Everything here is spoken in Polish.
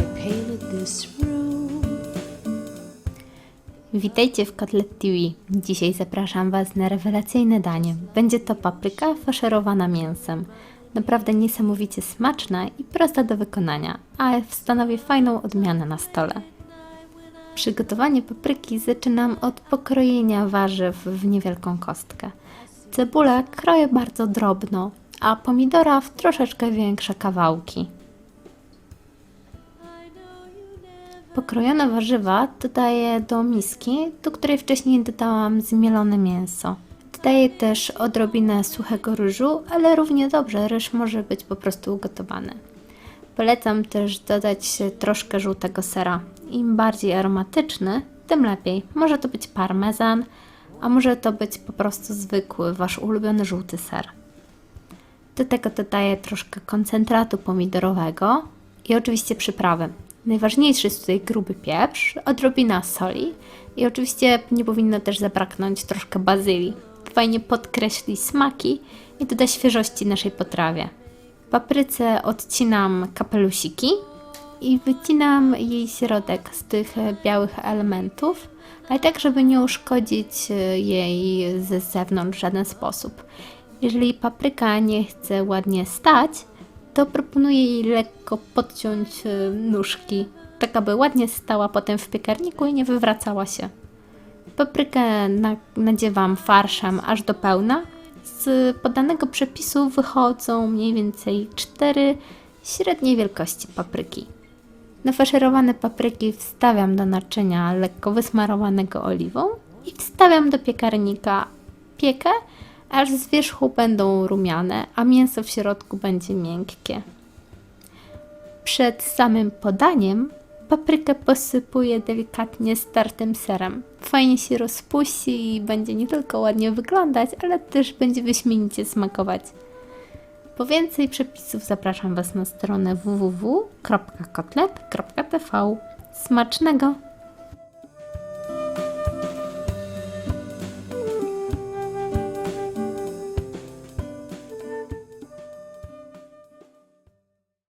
I painted this room. Witajcie w Kotlet TV. Dzisiaj zapraszam Was na rewelacyjne danie. Będzie to papryka faszerowana mięsem. Naprawdę niesamowicie smaczna i prosta do wykonania, a stanowi fajną odmianę na stole. Przygotowanie papryki zaczynam od pokrojenia warzyw w niewielką kostkę. Cebulę kroję bardzo drobno, a pomidora w troszeczkę większe kawałki. Pokrojone warzywa dodaję do miski, do której wcześniej dodałam zmielone mięso. Dodaję też odrobinę suchego ryżu, ale równie dobrze ryż może być po prostu ugotowany. Polecam też dodać troszkę żółtego sera. Im bardziej aromatyczny, tym lepiej. Może to być parmezan, a może to być po prostu zwykły, wasz ulubiony żółty ser. Do tego dodaję troszkę koncentratu pomidorowego i oczywiście przyprawy. Najważniejszy jest tutaj gruby pieprz, odrobina soli i oczywiście nie powinno też zabraknąć troszkę bazylii. Fajnie podkreśli smaki i doda świeżości naszej potrawie. Papryce odcinam kapelusiki i wycinam jej środek z tych białych elementów, ale tak, żeby nie uszkodzić jej ze zewnątrz w żaden sposób. Jeżeli papryka nie chce ładnie stać, to proponuję jej lekko podciąć e, nóżki, tak aby ładnie stała potem w piekarniku i nie wywracała się. Paprykę na, nadziewam farszem aż do pełna. Z podanego przepisu wychodzą mniej więcej 4 średniej wielkości papryki. Nafaszerowane papryki wstawiam do naczynia lekko wysmarowanego oliwą i wstawiam do piekarnika. Piekę, aż z wierzchu będą rumiane, a mięso w środku będzie miękkie. Przed samym podaniem paprykę posypuję delikatnie startym serem. Fajnie się rozpuści i będzie nie tylko ładnie wyglądać, ale też będzie wyśmienicie smakować. Po więcej przepisów zapraszam Was na stronę www.kotlet.tv. Smacznego!